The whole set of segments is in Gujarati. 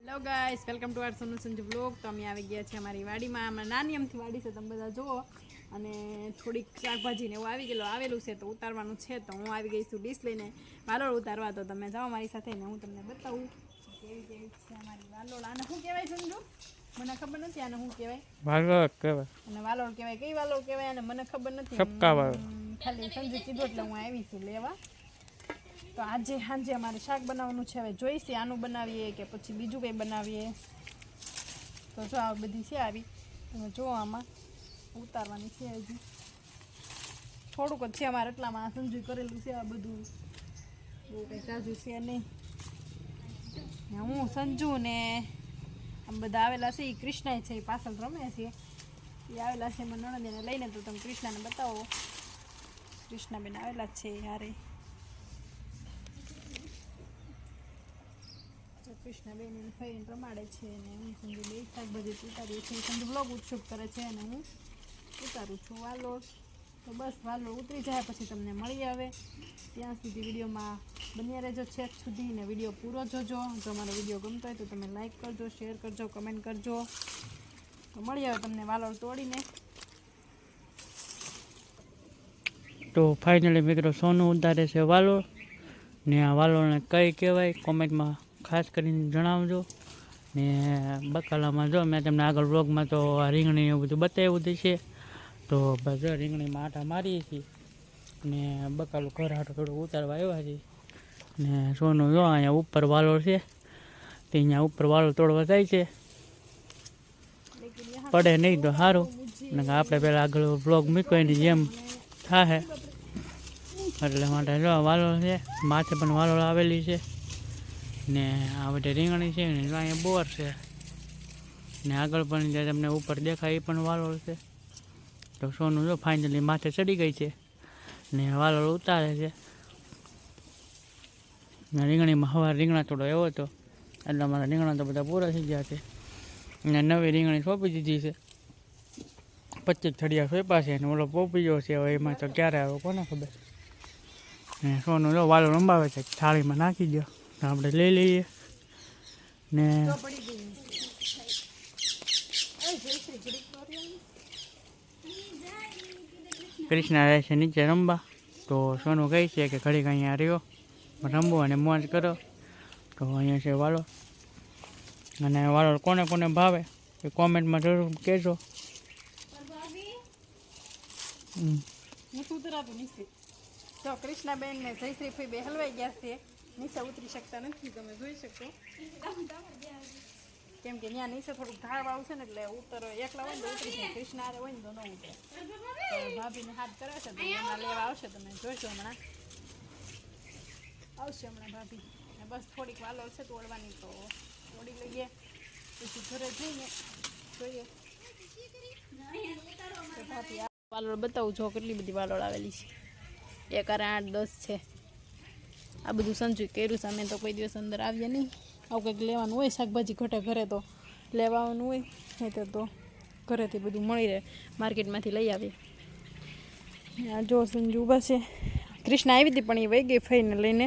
Guys welcome to our Sonu Sanju vlog તો અમે આવી ગયા છીએ અમારી વાડીમાં. અમારી નાની અમથી વાડી છે તમે બધા જુઓ. અને થોડીક શાકભાજીને એવું આવી ગયેલું આવેલું છે તો ઉતારવાનું છે. તો હું આવી ગઈ છું ડીશ લઈને વાલોળ ઉતારવા. તો તમે જાઓ મારી સાથે ને હું તમને બતાવું કેવી કેવી છે અમારી વાલોળ. આને શું કહેવાય સંજુ મને ખબર નથી આને શું કહેવાય. વાલો કહેવાય. અને વાલોળ કહેવાય કઈ વાલોળ કહેવાય અને મને ખબર નથી. ખાલી સંજુ કીધું એટલે હું આવી છું લેવા. તો આજે સાંજે અમારે શાક બનાવવાનું છે. હવે જોઈશે આનું બનાવીએ કે પછી બીજું કંઈ બનાવીએ. તો જો આ બધી છે આવી. તમે જુઓ આમાં ઉતારવાની છે હજી. થોડુંક જ છે અમારે એટલામાં. સંજુ કરેલું છે આ બધું. બહુ કંઈ સાજુ છે નહીં. હું, સંજુ ને આમ બધા આવેલા છે. એ કૃષ્ણ છે એ પાછળ રમે છે. એ આવેલા છે મને નણંદીને લઈને. તો તમે કૃષ્ણને બતાવો. કૃષ્ણબેન આવેલા જ છે હારે. કૃષ્ણબેન ફઈને રમાડે છે અને હું સંજુ બે શાકભાજી ઉતારીએ છીએ. સંજુ બ્લોગ ઉત્સુક કરે છે અને હું ઉતારું છું વાલોડ તો બસ વાલોડ ઉતરી જાય પછી તમને મળી આવે. ત્યાં સુધી વિડીયોમાં બન્યા રહેજો છેક સુધી ને વીડિયો પૂરો જોજો. જો મારો વીડિયો ગમતો હોય તો તમે લાઈક કરજો શેર કરજો કમેન્ટ કરજો. તો મળી આવે તમને વાલોડ તોડીને. તો ફાઇનલી મિત્રો સોનું ઉતારે છે વાલો. ને આ વાલોને કઈ કહેવાય? કોમેન્ટમાં ખાસ કરીને જણાવજો. ને બકાલામાં જો મેં તમને આગળ બ્લોગમાં તો રીંગણી એવું બધું બતાવ્યું જ છે તો જો રીંગણીમાં આટા મારીએ છીએ. ને બકાલું ઘર હાટો થોડું ઉતારવા આવ્યા છીએ. ને સોનું જો અહીંયા ઉપર વાલો છે. તે અહીંયા ઉપર વાલો તોડવા જાય છે. પડે નહીં તો સારું ને આપણે પહેલાં આગળ બ્લોગ મૂક્યો એની જેમ થાય એટલે માટે જો વાલો છે, માથે પણ વાલો આવેલી છે. ને આ બધી રીંગણી છે ને અહીંયા બોર છે. ને આગળ પણ જે તમને ઉપર દેખાય એ પણ વાલોળ છે. તો સોનું જો ફાઇનલી માથે ચડી ગઈ છે. ને વાલોળ ઉતારે છે. ને રીંગણીમાં હવા રીંગણા થોડો એવો હતો. એટલે મારા રીંગણા તો બધા પૂરા થઈ ગયા છે. ને નવી રીંગણી સોંપી દીધી છે. પચીસ થડિયા સોંપ્યા છે ને ઓલો પોપી ગયો છે, હવે એમાં તો ક્યારે આવે કોને ખબર. ને સોનું જો વાલો રંબાવે છે, થાળીમાં નાખી તો આપણે લઈ લઈએ. ને. કૃષ્ણ રહે છે નીચે રમવા. તો સોનું કહે છે કે ઘડીક અહીંયા રહ્યો રમવો અને મોજ કરો. તો અહીંયા છે વાળો અને વાળો કોને કોને ભાવે એ કોમેન્ટમાં જરૂર કહેજો. કૃષ્ણાબેન ને જયશ્રી બે હલવાઈ ગયા છે. નીચે ઉતરી શકતા નથી. તમે જોઈ શકો કેમ કે ત્યાં નીચે થોડુંક ઢાળ વાળું છે ને એટલે ઉતર એકલા હોય ને તો ઉતરી જાય. કૃષ્ણ આરે હોય ને તો ન ઉતરે. ભાભીને હાથ કરે છે, તો એમાં લેવા આવશે, તમે જોઈશો હમણાં. આવશે હમણાં ભાભી. ને બસ થોડીક વાલો છે તોડવાની તો તોડી લઈએ. પછી ઘરે જઈને જોઈએ. ભાભી વાલોળ બતાવું જો કેટલી બધી વાલોળ આવેલી છે. એક આઠ દસ છે. આ બધું સંજુ કર્યું છે. અમે તો કોઈ દિવસ અંદર આવીએ નહીં. આવું કંઈક લેવાનું હોય શાકભાજી ઘટે ઘરે તો લેવાનું હોય નહીં તો ઘરેથી બધું મળી રહે. માર્કેટમાંથી લઈ આવીએ. આ જો સંજુ ઊભા છે. કૃષ્ણ આવી હતી પણ એ વહી ગઈ ફઈને લઈને.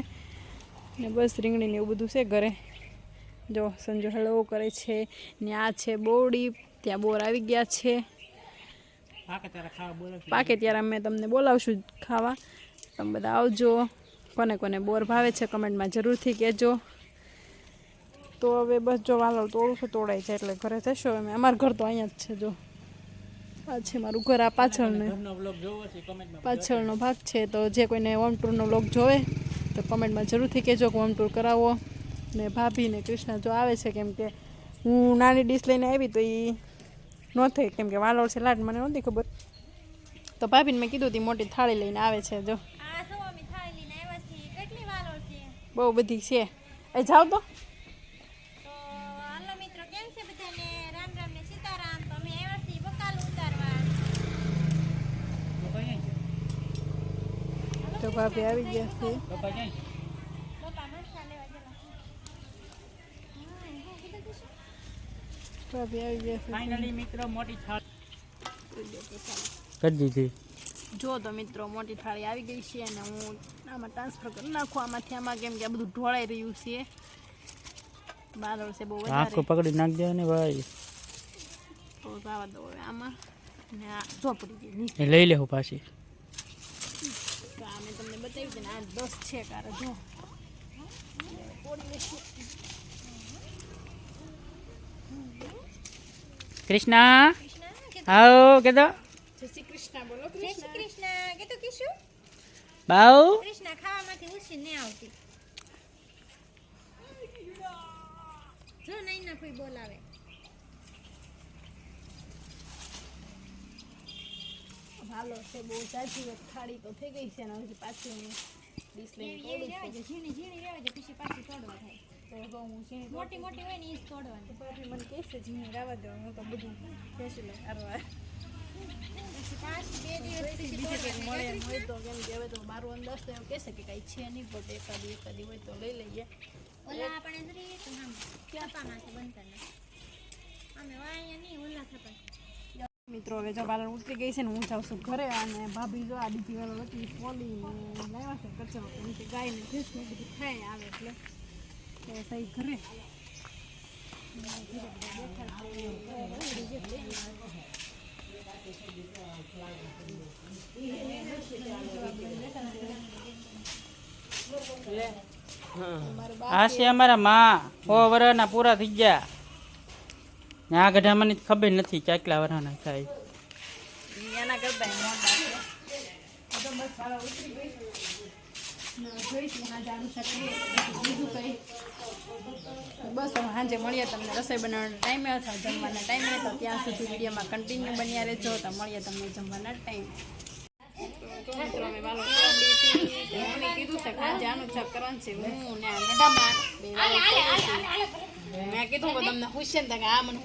ને બસ રીંગણીને એવું બધું છે ઘરે. જો સંજુ હળવો કરે છે ને આ છે બોરડી. ત્યાં બોર આવી ગયા છે. પાકે ત્યારે અમે તમને બોલાવશું ખાવા. તમે બધા આવજો. કોને કોને બોર ભાવે છે કમેન્ટમાં જરૂરથી કહેજો. તો હવે બસ જો વાલો તોડું છું તોડાય છે એટલે ઘરે જશો અમે. અમારું ઘર તો અહીંયા જ છે જો. આ છે મારું ઘર, આ પાછળનું. પાછળનો ભાગ છે તો જે કોઈને હોમ ટૂરનો બ્લોગ જોવે તો કમેન્ટમાં જરૂરથી કહેજો કે હોમ ટૂર કરાવો. ને ભાભી ને કૃષ્ણ જો આવે છે કેમ કે હું નાની ડીશ લઈને આવી તો એ ન થઈ કેમ કે વાલોળ છે લાટ મને નહોતી ખબર. તો ભાભીને મેં કીધું હતી મોટી થાળી લઈને આવે છે જો આ શું અમે થાળી લઈને આવ્યા છીએ કેટલી વાલો છે બહુ બધી છે. એ જાઓ તો. તો હાલો મિત્રો કેમ છે બધાને? રામ રામ ને સીતારામ. તો અમે આવ્યા છીએ બકાલ ઉતારવા. તો ભાભી આવી ગયા છે? ભાભી આવી ગયા છે. ફાઇનલી મિત્રો મોટી થાળ. કરી દીધી. જો તો મિત્રો મોટી થાળી આવી ગઈ છે અને હું આમાં ટ્રાન્સફર કરી નાખો. આમાંથી આમાં કેમ કે આ બધું ઢોળાઈ રહ્યું છે. બાદળ છે બહુ આંખો વધારે પકડી નાખજે ને ભાઈ. તો જવા દો હવે આમાં. ને આ ચોપડી દે નીચે. લઈ લેવું પાછી. તો આ મેં તમને બતાવી છે ને આ દસ છે કાર જો. કૃષ્ણ? કૃષ્ણ આવો કેતો? જય શ્રી કૃષ્ણ બોલો કૃષ્ણ. કૃષ્ણ કેતો કીશું બાઉ કૃષ્ણ ખાવામાંથી ઉછી નહીં આવતી જો નહીં ના કોઈ બોલાવે ભાલો છે બહુ જાજી વાત થાળી તો થઈ ગઈ છે ને હજી પાછી મોટી મોટી હોય ને એ જ તોડવાની. મને કહે છે ઝીણી રાવા દો હું તો બધું ખેંચી લઉં. મિત્રો, હવે જો બાલણ ઉતરી ગઈ છે ને હું જાઉં છું ઘરે અને ભાભી જો આ બીજી વાળો લકડી પોલી લાવ્યા છે કે ગાયને ભેંસને બધું ખાય આવે એટલે સહી ઘરે. આ છે અમારા માં. સો વર્ષના પૂરા થઈ ગયા. આ ગઢામાં ખબર નથી ચાકલા વરાના થાય. બસ સાંજે મળીએ તમને રસોઈ બનાવવાનો ટાઈમે અથવા જમવાના ટાઈમે તો ત્યાં સુધી વિડીયોમાં કન્ટિન્યુ બન્યા રહેજો. તો મળીએ તમને જમવાના ટાઈમ તો મિત્રો અમે વાલો ખાંડી છીએ તો મમ્મી કીધું છે કે આજે આનું શાક છે. હું ને આ નડામાં બે વાલો મેં કીધું કે તમને ને કે આ મને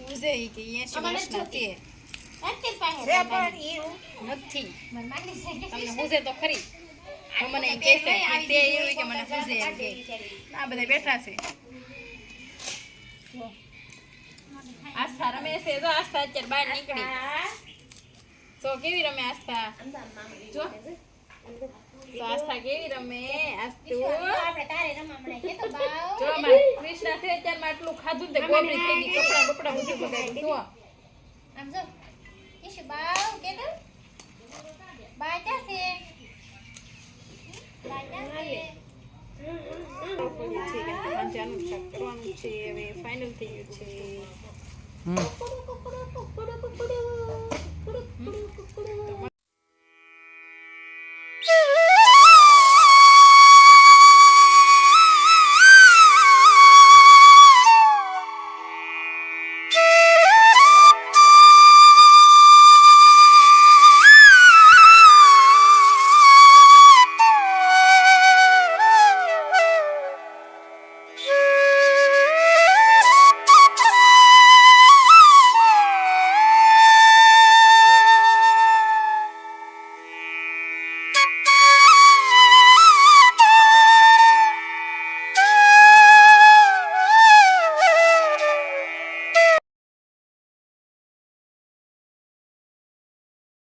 કે એસી નથી. તમને પૂછે તો ખરી. મને તે એવું કે મને એમ આ બધા બેઠા છે. આસ્થા રમે છે. જો આસ્થા અત્યારે બહાર નીકળી. તો કેવી રમે આસ્થા? જો. તો આસ્થા કેવી રમે? આસ્તુ આપણે તારે રમવા કે તો બાવ. જો અમાર કૃષ્ણા છે અત્યારમાં આટલું ખાધું તે ગોબરી થઈ ગઈ કપડા બપડા બધું બગાડ્યું જો. આમ જો. ઈશ બાવ કે તો બાય ક્યાં છે? શાક કરવાનું છે હવે ફાઇનલ થઈ ગયું છે. હમ.